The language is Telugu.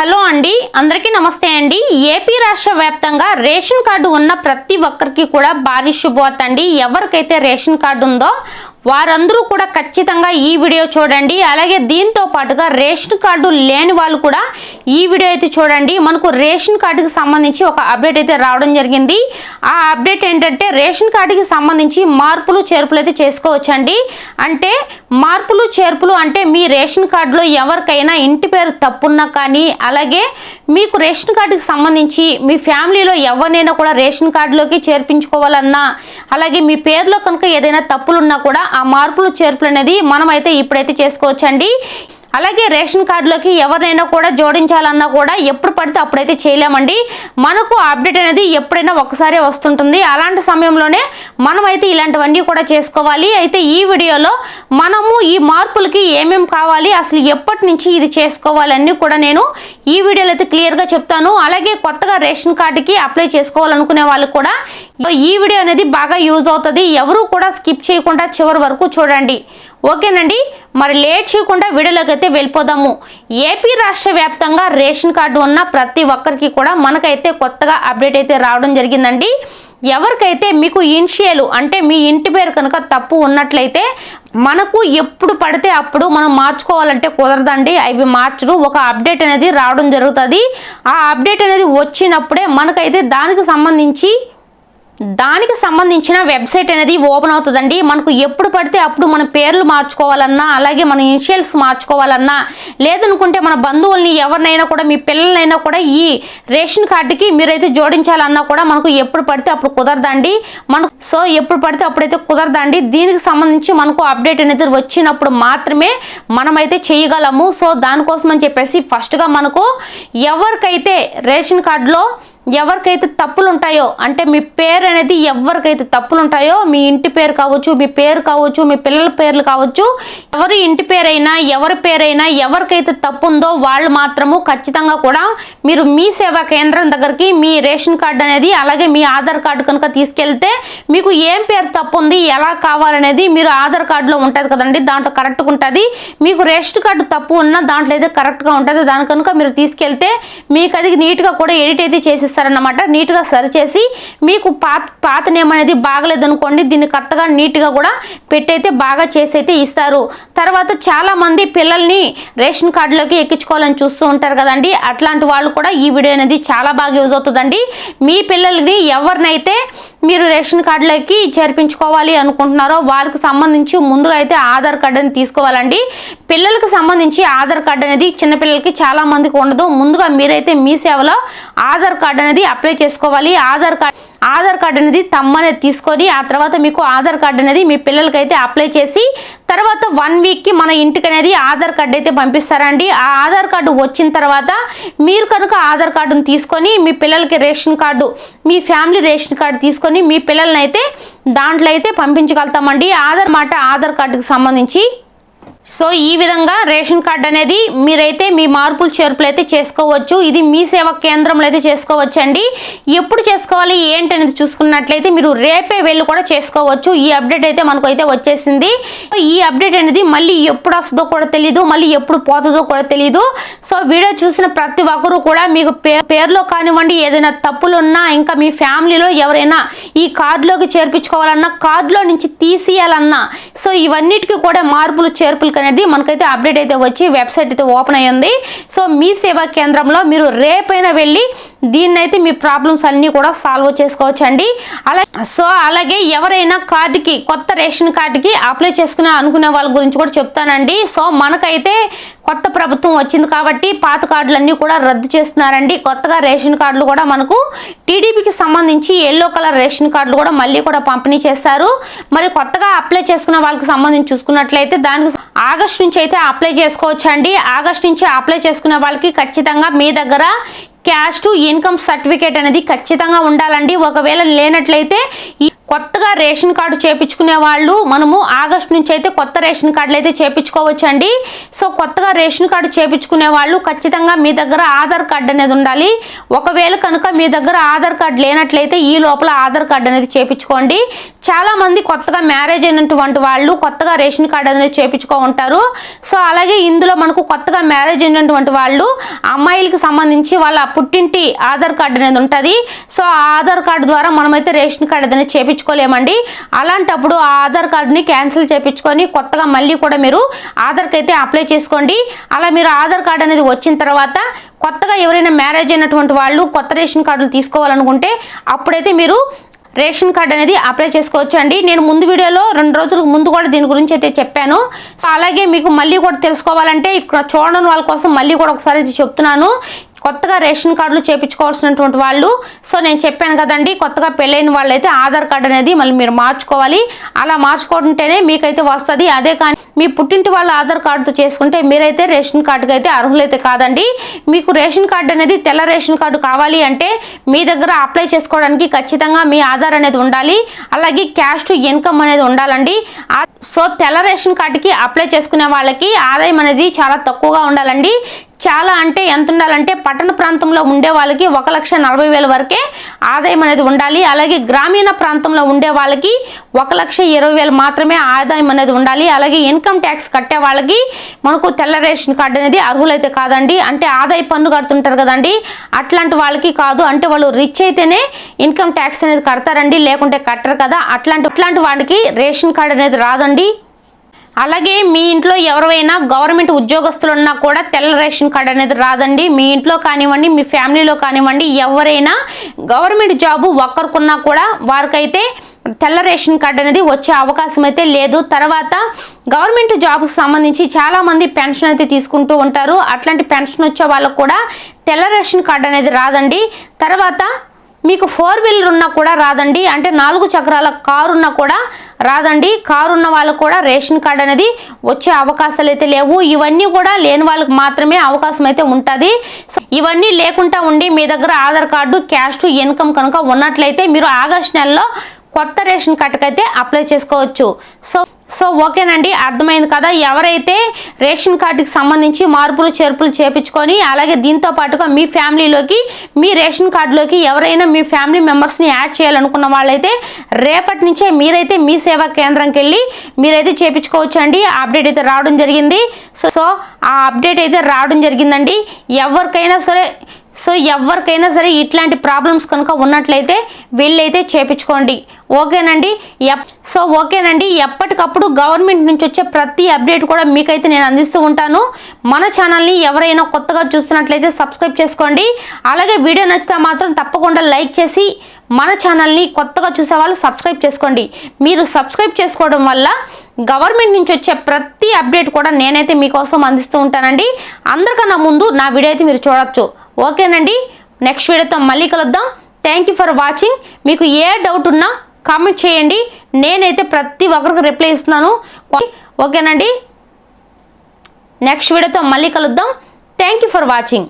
హలో అండి అందరికీ నమస్తే అండి. ఏపీ రాష్ట్ర వ్యాప్తంగా రేషన్ కార్డు ఉన్న ప్రతి ఒక్కరికి కూడా భారీ శుభవార్త అండి. ఎవరికైతే రేషన్ కార్డు ఉందో వారందరూ కూడా ఖచ్చితంగా ఈ వీడియో చూడండి. అలాగే దీంతో పాటుగా రేషన్ కార్డు లేని వాళ్ళు కూడా ఈ వీడియో అయితే చూడండి. మనకు రేషన్ కార్డుకి సంబంధించి ఒక అప్డేట్ అయితే రావడం జరిగింది. ఆ అప్డేట్ ఏంటంటే రేషన్ కార్డుకి సంబంధించి మార్పులు చేర్పులు అయితే చేసుకోవచ్చండి. అంటే మార్పులు చేర్పులు అంటే మీ రేషన్ కార్డులో ఎవరికైనా ఇంటి పేరు తప్పున్నా కానీ అలాగే మీకు రేషన్ కార్డుకి సంబంధించి మీ ఫ్యామిలీలో ఎవరినైనా కూడా రేషన్ కార్డులోకి చేర్పించుకోవాలన్నా అలాగే మీ పేరులో కనుక ఏదైనా తప్పులున్నా కూడా ఆ మార్పులు చేర్పులు అనేది మనమైతే ఇప్పుడైతే చేసుకోవచ్చండి. అలాగే రేషన్ కార్డులోకి ఎవరినైనా కూడా జోడించాలన్నా కూడా ఎప్పుడు పడితే అప్పుడైతే చేయలేమండి. మనకు అప్డేట్ అనేది ఎప్పుడైనా ఒకసారి వస్తుంటుంది. అలాంటి సమయంలోనే మనమైతే ఇలాంటివన్నీ కూడా చేసుకోవాలి. అయితే ఈ వీడియోలో మనము ఈ మార్పులకి ఏమేం కావాలి అసలు ఎప్పటి నుంచి ఇది చేసుకోవాలన్నీ కూడా నేను ఈ వీడియోలో అయితే క్లియర్గా చెప్తాను. అలాగే కొత్తగా రేషన్ కార్డుకి అప్లై చేసుకోవాలనుకునే వాళ్ళు కూడా ఈ వీడియో అనేది బాగా యూజ్ అవుతుంది. ఎవరు కూడా స్కిప్ చేయకుండా చివరి వరకు చూడండి. ఓకేనండి. మరి లేట్ చేయకుండా వీడియోలోకి అయితే వెళ్ళిపోదాము. ఏపీ రాష్ట్ర వ్యాప్తంగా రేషన్ కార్డు ఉన్న ప్రతి ఒక్కరికి కూడా మనకైతే కొత్తగా అప్డేట్ అయితే రావడం జరిగిందండి. ఎవరికైతే మీకు ఇన్షియల్ అంటే మీ ఇంటి పేరు కనుక తప్పు ఉన్నట్లయితే మనకు ఎప్పుడు పడితే అప్పుడు మనం మార్చుకోవాలంటే కుదరదండి. అవి మార్చరు. ఒక అప్డేట్ అనేది రావడం జరుగుతుంది. ఆ అప్డేట్ అనేది వచ్చినప్పుడే మనకైతే దానికి సంబంధించి దానికి సంబంధించిన వెబ్సైట్ అనేది ఓపెన్ అవుతుందండి. మనకు ఎప్పుడు పడితే అప్పుడు మన పేర్లు మార్చుకోవాలన్నా అలాగే మన ఇనిషియల్స్ మార్చుకోవాలన్నా లేదనుకుంటే మన బంధువుల్ని ఎవరినైనా కూడా మీ పిల్లలైనా కూడా ఈ రేషన్ కార్డుకి మీరైతే జోడించాలన్నా కూడా మనకు ఎప్పుడు పడితే అప్పుడు కుదరదండి. మనకు సో ఎప్పుడు పడితే అప్పుడైతే కుదరదండి. దీనికి సంబంధించి మనకు అప్డేట్ అనేది వచ్చినప్పుడు మాత్రమే మనమైతే చేయగలము. సో దానికోసం అని చెప్పేసి ఫస్ట్గా మనకు ఎవరికైతే రేషన్ కార్డులో ఎవరికైతే తప్పులు ఉంటాయో అంటే మీ పేరు అనేది ఎవరికైతే తప్పులు ఉంటాయో మీ ఇంటి పేరు కావచ్చు మీ పేరు కావచ్చు మీ పిల్లల పేర్లు కావచ్చు ఎవరి ఇంటి పేరైనా ఎవరి పేరైనా ఎవరికైతే తప్పు ఉందో వాళ్ళు మాత్రము ఖచ్చితంగా కూడా మీరు మీ సేవా కేంద్రం దగ్గరికి మీ రేషన్ కార్డు అనేది అలాగే మీ ఆధార్ కార్డు కనుక తీసుకెళ్తే మీకు ఏం పేరు తప్పు ఉంది ఎలా కావాలనేది మీరు ఆధార్ కార్డులో ఉంటుంది కదండి దాంట్లో కరెక్ట్గా ఉంటుంది. మీకు రేషన్ కార్డు తప్పు ఉన్నా దాంట్లో అయితే కరెక్ట్గా ఉంటుంది దాని కనుక మీరు తీసుకెళ్తే మీకు అది నీట్గా కూడా ఎడిట్ అయితే చేసిస్తారన్నమాట నీట్గా సరి చేసి మీకు పాత పాత నేమ్ అనేది బాగలేదు అనుకోండి దీన్ని కరెక్ట్గా నీట్గా కూడా పెట్టయితే బాగా చేసి అయితే ఇస్తారు. తర్వాత చాలామంది పిల్లల్ని రేషన్ కార్డులోకి ఎక్కించుకోవాలని చూస్తూ ఉంటారు కదండి. అట్లాంటి వాళ్ళు కూడా ఈ వీడియో అనేది చాలా బాగా యూజ్ అవుతుందండి. మీ పిల్లల్ని ఎవరినైతే మీరు రేషన్ కార్డులోకి చేర్పించుకోవాలి అనుకుంటున్నారో వాళ్ళకి సంబంధించి ముందుగా అయితే ఆధార్ కార్డు అని తీసుకోవాలండి. పిల్లలకు సంబంధించి ఆధార్ కార్డు అనేది చిన్నపిల్లలకి చాలా మందికి ఉండదు. ముందుగా మీరైతే మీ సేవలో ఆధార్ కార్డు అనేది అప్లై చేసుకోవాలి. ఆధార్ కార్డు ఆధార్ కార్డు అనేది తమ్మనే తీసుకొని ఆ తర్వాత మీకు ఆధార్ కార్డు అనేది మీ పిల్లలకైతే అప్లై చేసి తర్వాత వన్ వీక్కి మన ఇంటికి అనేది ఆధార్ కార్డు అయితే పంపిస్తారండి. ఆ ఆధార్ కార్డు వచ్చిన తర్వాత మీరు కనుక ఆధార్ కార్డును తీసుకొని మీ పిల్లలకి రేషన్ కార్డు మీ ఫ్యామిలీ రేషన్ కార్డు తీసుకొని మీ పిల్లల్ని అయితే దాంట్లో అయితే పంపించగలుగుతామండి. ఆధార్ మాట ఆధార్ కార్డుకి సంబంధించి సో ఈ విధంగా రేషన్ కార్డ్ అనేది మీరైతే మీ మార్పులు చేర్పులు అయితే చేసుకోవచ్చు. ఇది మీ సేవా కేంద్రంలో అయితే చేసుకోవచ్చు అండి ఎప్పుడు చేసుకోవాలి ఏంటి అనేది చూసుకున్నట్లయితే మీరు రేపే వెళ్ళి కూడా చేసుకోవచ్చు. ఈ అప్డేట్ అయితే మనకు అయితే వచ్చేసింది. ఈ అప్డేట్ అనేది మళ్ళీ ఎప్పుడు వస్తుందో కూడా తెలియదు మళ్ళీ ఎప్పుడు పోతుందో కూడా తెలియదు సో వీడియో చూసిన ప్రతి ఒక్కరూ కూడా మీకు పే- పేరులో కానివ్వండి ఏదైనా తప్పులు ఉన్నా ఇంకా మీ ఫ్యామిలీలో ఎవరైనా ఈ కార్డులోకి చేర్పించుకోవాలన్నా కార్డులో నుంచి తీసేయాలన్నా సో ఇవన్నిటికీ కూడా మార్పులు చేర్పులు అనేది మనకైతే అప్డేట్ అయితే వచ్చి వెబ్సైట్ అయితే ఓపెన్ అయ్యింది. సో మీ సేవా కేంద్రంలో మీరు రేపైనా వెళ్ళి దీన్నైతే మీ ప్రాబ్లమ్స్ అన్నీ కూడా సాల్వ్ చేసుకోవచ్చు అండి అలా సో అలాగే ఎవరైనా కార్డుకి కొత్త రేషన్ కార్డుకి అప్లై చేసుకునే అనుకునే వాళ్ళ గురించి కూడా చెప్తానండి. సో మనకైతే కొత్త ప్రభుత్వం వచ్చింది కాబట్టి పాత కార్డులన్నీ కూడా రద్దు చేస్తున్నారండి. కొత్తగా రేషన్ కార్డులు కూడా మనకు టీడీపీకి సంబంధించి ఎల్లో కలర్ రేషన్ కార్డులు కూడా మళ్ళీ కూడా పంపిణీ చేస్తారు మరి కొత్తగా అప్లై చేసుకున్న వాళ్ళకి సంబంధించి చూసుకున్నట్లయితే దానికి ఆగస్ట్ నుంచి అయితే అప్లై చేసుకోవచ్చండి. ఆగస్ట్ నుంచి అప్లై చేసుకున్న వాళ్ళకి ఖచ్చితంగా మీ దగ్గర క్యాష్ టు ఇన్కమ్ సర్టిఫికేట్ అనేది ఖచ్చితంగా ఉండాలండి. ఒకవేళ లేనట్లయితే ఈ కొత్తగా రేషన్ కార్డు చేపించుకునే వాళ్ళు మనము ఆగస్ట్ నుంచి అయితే కొత్త రేషన్ కార్డులు అయితే చేపించుకోవచ్చండి. సో కొత్తగా రేషన్ కార్డు చేపించుకునే వాళ్ళు ఖచ్చితంగా మీ దగ్గర ఆధార్ కార్డు అనేది ఉండాలి. ఒకవేళ కనుక మీ దగ్గర ఆధార్ కార్డు లేనట్లయితే ఈ లోపల ఆధార్ కార్డు అనేది చేపించుకోండి. చాలామంది కొత్తగా మ్యారేజ్ అయినటువంటి వాళ్ళు కొత్తగా రేషన్ కార్డు అనేది చేపించుకో ఉంటారు. సో అలాగే ఇందులో మనకు కొత్తగా మ్యారేజ్ అయినటువంటి వాళ్ళు అమ్మాయిలకి సంబంధించి వాళ్ళ పుట్టింటి ఆధార్ కార్డు అనేది ఉంటుంది. సో ఆ ఆధార్ కార్డు ద్వారా మనమైతే రేషన్ కార్డు అనేది చేయించుకోలేమండి. అలాంటప్పుడు ఆ ఆధార్ కార్డుని క్యాన్సిల్ చేయించుకొని కొత్తగా మళ్ళీ కూడా మీరు ఆధార్కి అయితే అప్లై చేసుకోండి. అలా మీరు ఆధార్ కార్డు అనేది వచ్చిన తర్వాత కొత్తగా ఎవరైనా మ్యారేజ్ అయినటువంటి వాళ్ళు కొత్త రేషన్ కార్డులు తీసుకోవాలనుకుంటే అప్పుడైతే మీరు రేషన్ కార్డ్ అనేది అప్లై చేసుకోవచ్చు అండి నేను ముందు వీడియోలో రెండు రోజులకు ముందు కూడా దీని గురించి అయితే చెప్పాను. సో అలాగే మీకు మళ్ళీ కూడా తెలుసుకోవాలంటే ఇక్కడ చూడడం వాళ్ళ కోసం మళ్ళీ కూడా ఒకసారి చెప్తున్నాను. కొత్తగా రేషన్ కార్డులు చేపించుకోవాల్సినటువంటి వాళ్ళు. సో నేను చెప్పాను కదండి కొత్తగా పెళ్ళైన వాళ్ళైతే ఆధార్ కార్డు అనేది మళ్ళీ మీరు మార్చుకోవాలి. అలా మార్చుకుంటేనే మీకైతే వస్తుంది. అదే కానీ మీ పుట్టింటి వాళ్ళ ఆధార్ కార్డుతో చేసుకుంటే మీరైతే రేషన్ కార్డుకి అయితే అర్హులైతే కాదండి. మీకు రేషన్ కార్డు అనేది తెల్ల రేషన్ కార్డు కావాలి అంటే మీ దగ్గర అప్లై చేసుకోవడానికి ఖచ్చితంగా మీ ఆధార్ అనేది ఉండాలి. అలాగే క్యాష్ టు ఇన్కమ్ అనేది ఉండాలండి. సో తెల్ల రేషన్ కార్డుకి అప్లై చేసుకునే వాళ్ళకి ఆదాయం అనేది చాలా తక్కువగా ఉండాలండి. చాలా అంటే ఎంత ఉండాలంటే పట్టణ ప్రాంతంలో ఉండే వాళ్ళకి ఒక లక్ష నలభై వేల వరకే ఆదాయం అనేది ఉండాలి. అలాగే గ్రామీణ ప్రాంతంలో ఉండే వాళ్ళకి ఒక లక్ష ఇరవై వేలు మాత్రమే ఆదాయం అనేది ఉండాలి. అలాగే ఇన్కమ్ ట్యాక్స్ కట్టే వాళ్ళకి మనకు తెల్ల రేషన్ కార్డు అనేది అర్హులైతే కాదండి. అంటే ఆదాయ పన్ను కడుతుంటారు కదండి. అట్లాంటి వాళ్ళకి కాదు. అంటే వాళ్ళు రిచ్ అయితేనే ఇన్కమ్ ట్యాక్స్ అనేది కడతారండి. లేకుంటే కట్టరు కదా. అట్లాంటి అట్లాంటి వాళ్ళకి రేషన్ కార్డు అనేది రాదండి. అలాగే మీ ఇంట్లో ఎవరైనా గవర్నమెంట్ ఉద్యోగస్తులు ఉన్నా కూడా తెల్ల రేషన్ కార్డు అనేది రాదండి. మీ ఇంట్లో కానివ్వండి మీ ఫ్యామిలీలో కానివ్వండి ఎవరైనా గవర్నమెంట్ జాబు ఒక్కరికున్నా కూడా వారికైతే తెల్ల రేషన్ కార్డు అనేది వచ్చే అవకాశం అయితే లేదు. తర్వాత గవర్నమెంట్ జాబ్కి సంబంధించి చాలామంది పెన్షన్ అయితే తీసుకుంటూ ఉంటారు. అట్లాంటి పెన్షన్ వచ్చే వాళ్ళకు కూడా తెల్ల రేషన్ కార్డు అనేది రాదండి. తర్వాత మీకు ఫోర్ వీలర్ ఉన్నా కూడా రాదండి. అంటే నాలుగు చక్రాల కారు ఉన్నా కూడా రాదండి. కారు ఉన్న వాళ్ళకు కూడా రేషన్ కార్డు అనేది వచ్చే అవకాశాలు అయితే లేవు. ఇవన్నీ కూడా లేని వాళ్ళకి మాత్రమే అవకాశం అయితే ఉంటుంది. సో ఇవన్నీ లేకుండా ఉండి మీ దగ్గర ఆధార్ కార్డు క్యాష్ ఇన్కమ్ కనుక ఉన్నట్లయితే మీరు ఆగస్ట్ నెలలో కొత్త రేషన్ కార్డుకైతే అయితే అప్లై చేసుకోవచ్చు. సో సో ఓకేనండి అర్థమైంది కదా. ఎవరైతే రేషన్ కార్డుకి సంబంధించి మార్పులు చేర్పులు చేపించుకొని అలాగే దీంతో పాటుగా మీ ఫ్యామిలీలోకి మీ రేషన్ కార్డులోకి ఎవరైనా మీ ఫ్యామిలీ మెంబర్స్ని యాడ్ చేయాలనుకున్న వాళ్ళైతే రేపటి నుంచే మీరైతే మీ సేవా కేంద్రంకి వెళ్ళి మీరైతే చేపించుకోవచ్చు అండి ఆ అప్డేట్ అయితే రావడం జరిగింది. సో సో ఆ అప్డేట్ అయితే రావడం జరిగిందండి. ఎవరికైనా సరే సో ఎవరికైనా సరే ఇట్లాంటి ప్రాబ్లమ్స్ కనుక ఉన్నట్లయితే వీళ్ళైతే చేపించుకోండి. ఓకేనండి? ఎప్ సో ఓకేనండి? ఎప్పటికప్పుడు గవర్నమెంట్ నుంచి వచ్చే ప్రతి అప్డేట్ కూడా మీకైతే నేను అందిస్తూ ఉంటాను. మన ఛానల్ని ఎవరైనా కొత్తగా చూస్తున్నట్లయితే సబ్స్క్రైబ్ చేసుకోండి. అలాగే వీడియో నచ్చితే మాత్రం తప్పకుండా లైక్ చేసి మన ఛానల్ని కొత్తగా చూసే వాళ్ళు సబ్స్క్రైబ్ చేసుకోండి. మీరు సబ్స్క్రైబ్ చేసుకోవడం వల్ల గవర్నమెంట్ నుంచి వచ్చే ప్రతి అప్డేట్ కూడా నేనైతే మీకోసం అందిస్తూ ఉంటానండి. అందరికన్నా ముందు నా వీడియో అయితే మీరు చూడొచ్చు. ఓకేనండి. నెక్స్ట్ వీడియోతో మళ్ళీ కలుద్దాం. థ్యాంక్ యూ ఫర్ వాచింగ్ మీకు ఏ డౌట్ ఉన్నా కామెంట్ చేయండి. నేనైతే ప్రతి ఒక్కరికి రిప్లై ఇస్తున్నాను. ఓకేనండి. నెక్స్ట్ వీడియోతో మళ్ళీ కలుద్దాం. Thank you for watching